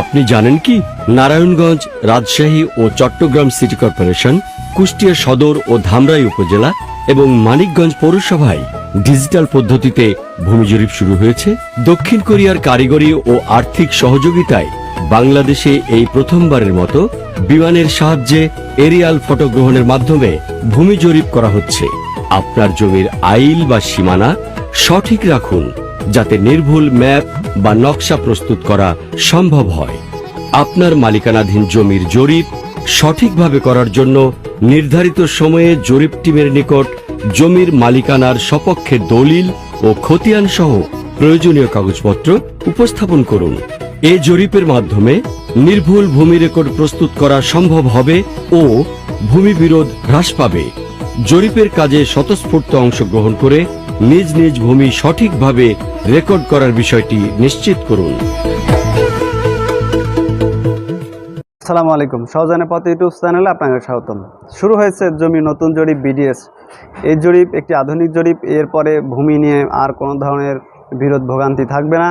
আপনি জানেন কি? নারায়ণগঞ্জ, রাজশাহী ও চট্টগ্রাম সিটি কর্পোরেশন, কুষ্টিয়া সদর ও ধামরাই উপজেলা এবং মানিকগঞ্জ পৌরসভায় ডিজিটাল পদ্ধতিতে ভূমি জরিপ শুরু হয়েছে। দক্ষিণ কোরিয়ার কারিগরি ও আর্থিক সহযোগিতায় বাংলাদেশে এই প্রথমবারের মতো বিমানের সাহায্যে এরিয়াল ফটো গ্রহণের মাধ্যমে ভূমি জরিপ করা হচ্ছে। আপনার জমির আইল বা সীমানা সঠিক রাখুন, যাতে নির্ভুল ম্যাপ বা নকশা প্রস্তুত করা সম্ভব হয়। আপনার মালিকানাধীন জমির জরিপ সঠিকভাবে করার জন্য নির্ধারিত সময়ে জরিপ টিমের নিকট জমির মালিকানার সপক্ষে দলিল ও খতিয়ান সহ প্রয়োজনীয় কাগজপত্র উপস্থাপন করুন। এ জরিপের মাধ্যমে নির্ভুল ভূমি রেকর্ড প্রস্তুত করা সম্ভব হবে ও ভূমি বিরোধ হ্রাস পাবে। জরিপের কাজে স্বতঃস্ফূর্ত অংশগ্রহণ করে নিজ নিজ ভূমি সঠিকভাবে রেকর্ড করার বিষয়টি নিশ্চিত করুন। আসসালামু আলাইকুম। সহজানের পথ ইউটিউব চ্যানেলে আপনাকে স্বাগতম। শুরু হয়েছে জমি নতুন জরিপ বিডিএস। এই জরিপ একটি আধুনিক জরিপ। এরপরে ভূমি নিয়ে আর কোনো ধরনের বিরোধ ভোগান্তি থাকবে না।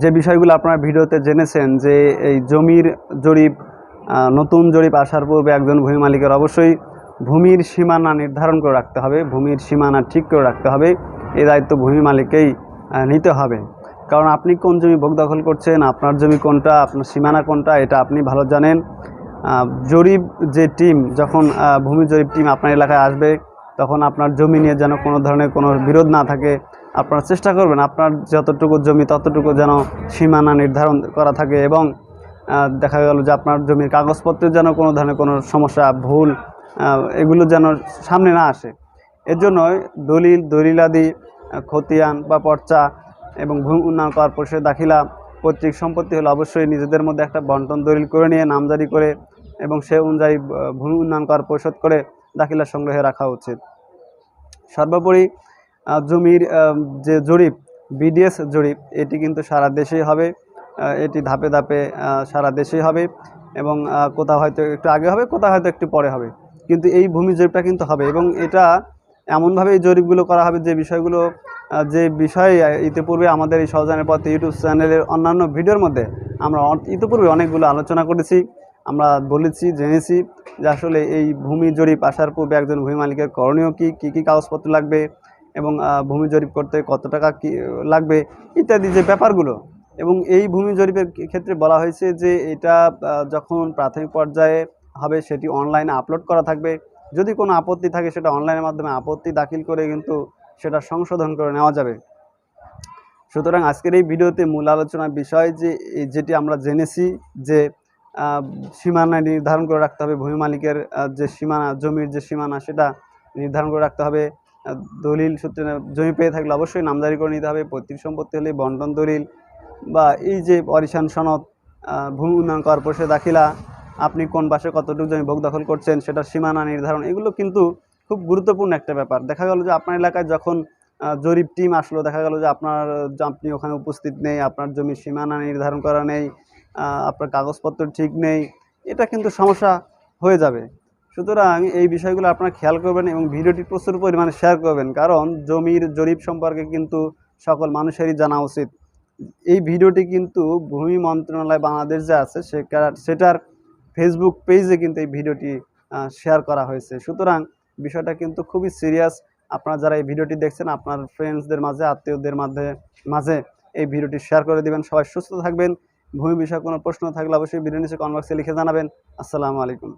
যে বিষয়গুলো আপনারা ভিডিওতে জেনেছেন যে এই জমির জরিপ নতুন জরিপ আসার পূর্বে একজন ভূমি মালিকের অবশ্যই ভূমির সীমানা নির্ধারণ করে রাখতে হবে, ভূমির সীমানা ঠিক করে রাখতে হবে, এ দায়িত্ব ভূমি মালিককেই নিতে হবে। কারণ আপনি কোন জমি ভোগ দখল করছেন, আপনার জমি কোনটা, আপনার সীমানা কোনটা, এটা আপনি ভালো জানেন। জরিপ যে টিম, যখন ভূমি জরিপ টিম আপনার এলাকায় আসবে, তখন আপনার জমি নিয়ে যেন কোনো ধরনের কোনো বিরোধ না থাকে, আপনারা চেষ্টা করবেন আপনার যতটুকু জমি, ততটুকু যেন সীমানা নির্ধারণ করা থাকে এবং দেখা গেল যে আপনার জমির কাগজপত্রের যেন কোনো ধরনের কোনো সমস্যা, ভুল এগুলো যেন সামনে না আসে। এর জন্য দলিল, দলিলাদি, খতিয়ান বা পর্চা এবং ভূমি উন্নয়ন করার পরিষদ দাখিলা পৈতৃক সম্পত্তি হলে অবশ্যই নিজেদের মধ্যে একটা বন্টন দলিল করে নিয়ে, নামজারি করে এবং সে অনুযায়ী ভূমি উন্নয়ন কর পরিশোধ করে দাখিলা সংগ্রহে রাখা উচিত। সর্বোপরি জমির যে জরিপ, বিডিএস জরিপ, এটি কিন্তু সারা দেশেই হবে। এটি ধাপে ধাপে সারা দেশেই হবে এবং কোথাও হয়তো একটু আগে হবে, কোথাও হয়তো একটু পরে হবে। কিন্তু এই ভূমি জরিপটা কিন্তু হবে এবং এটা এমনভাবে এই জরিপগুলো করা হবে যে বিষয়গুলো যে বিষয়ে ইতিপূর্বে আমাদের এই সহজানের পথে ইউটিউব চ্যানেলের অন্যান্য ভিডিওর মধ্যে আমরা ইতিপূর্বে অনেকগুলো আলোচনা করেছি, আমরা বলেছি, জেনেছি যে আসলে এই ভূমি জরিপ আসার পূর্বে একজন ভূমি মালিকের করণীয় কী কী কী কাগজপত্র লাগবে এবং ভূমি জরিপ করতে কত টাকা কী, লাগবে ইত্যাদি যে ব্যাপারগুলো। এবং এই ভূমি জরিপের ক্ষেত্রে বলা হয়েছে যে এটা যখন প্রাথমিক পর্যায়ে হবে, সেটি অনলাইনে আপলোড করা থাকবে। যদি কোনো আপত্তি থাকে, সেটা অনলাইনের মাধ্যমে আপত্তি দাখিল করে কিন্তু সেটা সংশোধন করে নেওয়া যাবে। সুতরাং আজকের এই ভিডিওতে মূল আলোচনার বিষয় যে যেটি আমরা জেনেছি যে সীমানা নির্ধারণ করে রাখতে হবে, ভূমি মালিকের যে সীমানা, জমির যে সীমানা, সেটা নির্ধারণ করে রাখতে হবে। দলিল সূত্রে জমি পেয়ে থাকলে অবশ্যই নামদারি করে নিতে হবে, পৈতৃক সম্পত্তি হলে বন্টন দলিল বা এই যে অরিশান সনদ ভূমি উন্নয়ন কর পরিষদ দাখিলা আপনি কোন বাসে কতটুকু জমি ভোগ দখল করছেন, সেটার সীমানা নির্ধারণ, এগুলো কিন্তু খুব গুরুত্বপূর্ণ একটা ব্যাপার। দেখা গেল যে আপনার এলাকায় যখন জরিপ টিম আসলো, দেখা গেল যে আপনার আপনি ওখানে উপস্থিত নেই, আপনার জমির সীমানা নির্ধারণ করা নেই আপনার কাগজপত্র ঠিক নেই, এটা কিন্তু সমস্যা হয়ে যাবে। সুতরাং এই বিষয়গুলো আপনারা খেয়াল করবেন এবং ভিডিওটি প্রচুর পরিমাণে শেয়ার করবেন, কারণ জমির জরিপ সম্পর্কে কিন্তু সকল মানুষেরই জানা উচিত। এই ভিডিওটি কিন্তু ভূমি মন্ত্রণালয় বাংলাদেশ যে আছে সেটা- সেটার ফেসবুক পেজে কিন্তু এই ভিডিওটি শেয়ার করা হয়েছে। সুতরাং বিষয়টা কিন্তু খুবই সিরিয়াস আপনারা যারা এই ভিডিওটি দেখছেন, আপনার ফ্রেন্ডসদের মাঝে, আত্মীয়দের মাঝে মাঝে এই ভিডিওটি শেয়ার করে দিবেন। সবাই সুস্থ থাকবেন। ভূমি বিষয়ে কোনো প্রশ্ন থাকলে অবশ্যই ভিডিও নিচে কমেন্ট বক্সে লিখে জানাবেন। আসসালামু আলাইকুম।